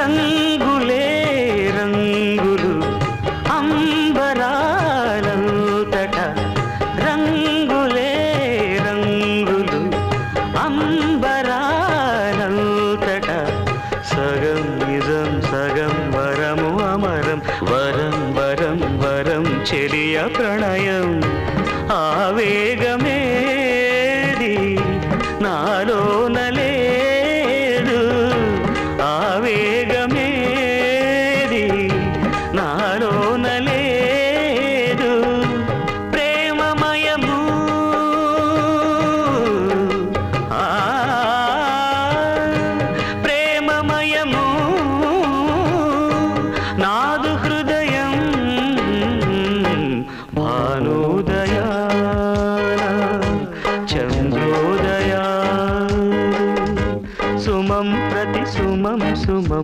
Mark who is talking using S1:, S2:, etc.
S1: రంగులే రంగులు అంబరాలంతట రంగులే రంగులు అంబరాలంతట సగం నిజం సగం వరము అమరం వరం వరం వరం చెలియ ప్రణయం. ఆవేగమేది నాలో నలి మానోదయా చంద్రోదయా. సుమం ప్రతి సుమం సుమం